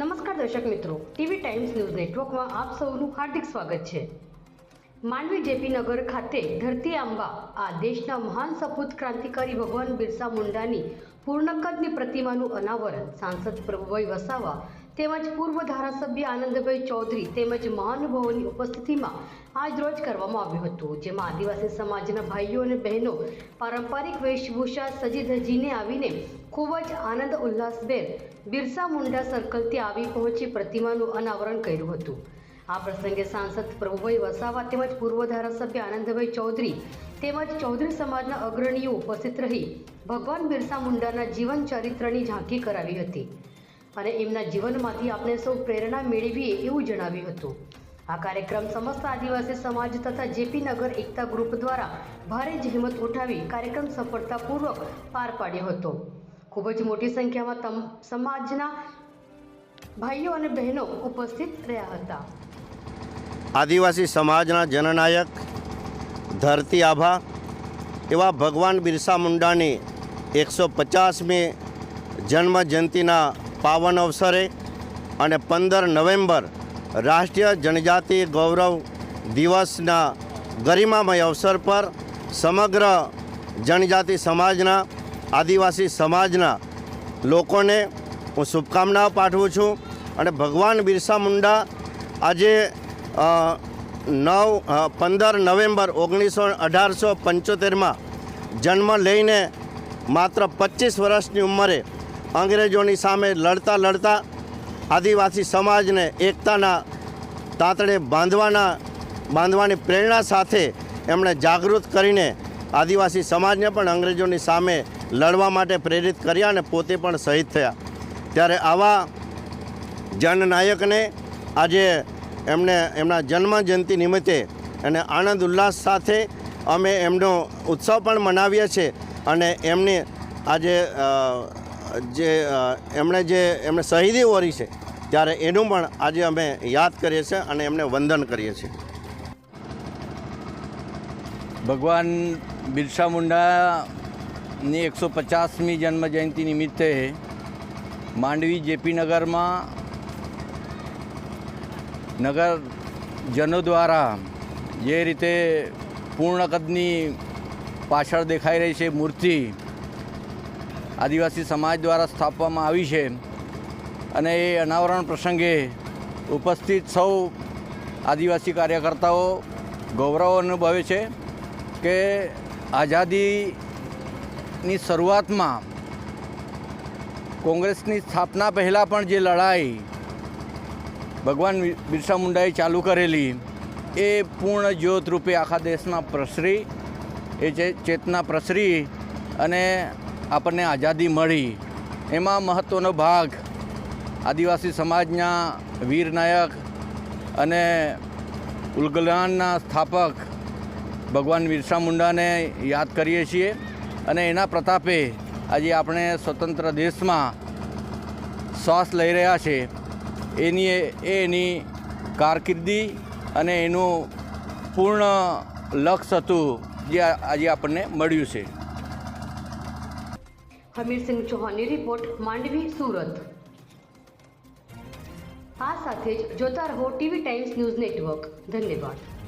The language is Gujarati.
નમસ્કાર દર્શક મિત્રો. ટીવી ટાઈમ્સ ન્યૂઝ નેટવર્કમાં આપ સૌનું હાર્દિક સ્વાગત છે. માંડવી જેપી નગર ખાતે ધરતી આંબા, આ દેશના મહાન સપૂત ક્રાંતિકારી ભગવાન બિરસા મુંડાની પૂર્ણકદની પ્રતિમાનું અનાવરણ સાંસદ પ્રભુભાઈ વસાવા તેમજ પૂર્વ ધારાસભ્ય આનંદભાઈ ચૌધરી તેમજ મહાનુભાવોની ઉપસ્થિતિમાં આજ રોજ કરવામાં આવ્યું હતું, જેમાં આદિવાસી સમાજના ભાઈઓ અને બહેનો પારંપરિક વેશભૂષા સજી ધજીને આવીને ખૂબ જ આનંદ ઉલ્લાસભેર બિરસા મુંડા સર્કલથી આવી પહોંચી પ્રતિમાનું અનાવરણ કર્યું હતું. આ પ્રસંગે સાંસદ પ્રભુભાઈ વસાવા તેમજ પૂર્વ ધારાસભ્ય આનંદભાઈ ચૌધરી તેમજ ચૌધરી સમાજના અગ્રણીઓ ઉપસ્થિત રહી ભગવાન બિરસા મુંડાના જીવન ચરિત્રની ઝાંખી કરાવી હતી. અને એમના જીવનમાંથી આપણે સૌ પ્રેરણા મેળવીએ એવું જણાવ્યું હતું. આ કાર્યક્રમ સમસ્ત આદિવાસી સમાજ તથા જેપી નગર એકતા ગ્રુપ દ્વારા ભારે જહેમત ઉઠાવી કાર્યક્રમ સફળતાપૂર્વક પાર પાડ્યો હતો. ખૂબ જ મોટી સંખ્યામાં તમ સમાજના ભાઈઓ અને બહેનો ઉપસ્થિત રહ્યા હતા. આદિવાસી સમાજના જનનાયક, ધરતી આભા એવા ભગવાન બિરસા મુંડાની એકસો પચાસમી જન્મ જયંતિના પાવન અવસરે અને પંદર નવેમ્બર રાષ્ટ્રીય જનજાતિ ગૌરવ દિવસના ગરિમામય અવસર પર સમગ્ર જનજાતિ સમાજના, આદિવાસી સમાજના લોકોને હું શુભકામનાઓ પાઠવું છું અને ભગવાન બિરસા મુંડા આજે નવ પંદર નવેમ્બર ઓગણીસો અઢારસો પંચોતેરમાં જન્મ લઈને માત્ર પચીસ વર્ષની ઉંમરે અંગ્રેજોની સામે લડતા લડતા આદિવાસી સમાજને એકતાના તાંતણે બાંધવાના, બાંધવાની પ્રેરણા સાથે એમણે જાગૃત કરીને આદિવાસી સમાજને પણ અંગ્રેજોની સામે લડવા માટે પ્રેરિત કર્યા અને પોતે પણ શહીદ થયા. ત્યારે આવા જનનાયકને આજે એમને એમના જન્મ જયંતિ નિમિત્તે અને આનંદ ઉલ્લાસ સાથે અમે એમનો ઉત્સવ પણ મનાવીએ છીએ અને એમની આજે જે એમણે જે, એમણે શહીદી ઓરી છે, ત્યારે એનું પણ આજે અમે યાદ કરીએ છીએ અને એમને વંદન કરીએ છીએ. ભગવાન બિરસા મુંડાની એકસો પચાસમી જન્મ જયંતિ નિમિત્તે માંડવી જેપી નગરમાં નગરજનો દ્વારા જે રીતે પૂર્ણ કદની પાછળ દેખાઈ રહી છે મૂર્તિ આદિવાસી સમાજ દ્વારા સ્થાપવામાં આવી છે અને એ અનાવરણ પ્રસંગે ઉપસ્થિત સૌ આદિવાસી કાર્યકર્તાઓ ગૌરવ અનુભવે છે કે આઝાદીની શરૂઆતમાં કોંગ્રેસની સ્થાપના પહેલાં પણ જે લડાઈ ભગવાન બિરસા મુંડાએ ચાલુ કરેલી, એ પૂર્ણ જ્યોત રૂપે આખા દેશમાં પ્રસરી, એ ચેતના પ્રસરી અને આપણને આઝાદી મળી. એમાં મહત્ત્વનો ભાગ આદિવાસી સમાજના વીર નાયક અને ઉલગલાનના સ્થાપક ભગવાન બિરસા મુંડાને યાદ કરીએ છીએ અને એના પ્રતાપે આજે આપણે સ્વતંત્ર દેશમાં શ્વાસ લઈ રહ્યા છે. એની એ એની કારકિર્દી અને એનું પૂર્ણ લક્ષ્ય હતું જે આજે આપણને મળ્યું છે. હમીરસિંહ ચૌહાણની રિપોર્ટ માંડવી, સુરત. આ સાથે જ જોતા રહો ટીવી ટાઈમ્સ ન્યૂઝ નેટવર્ક. ધન્યવાદ.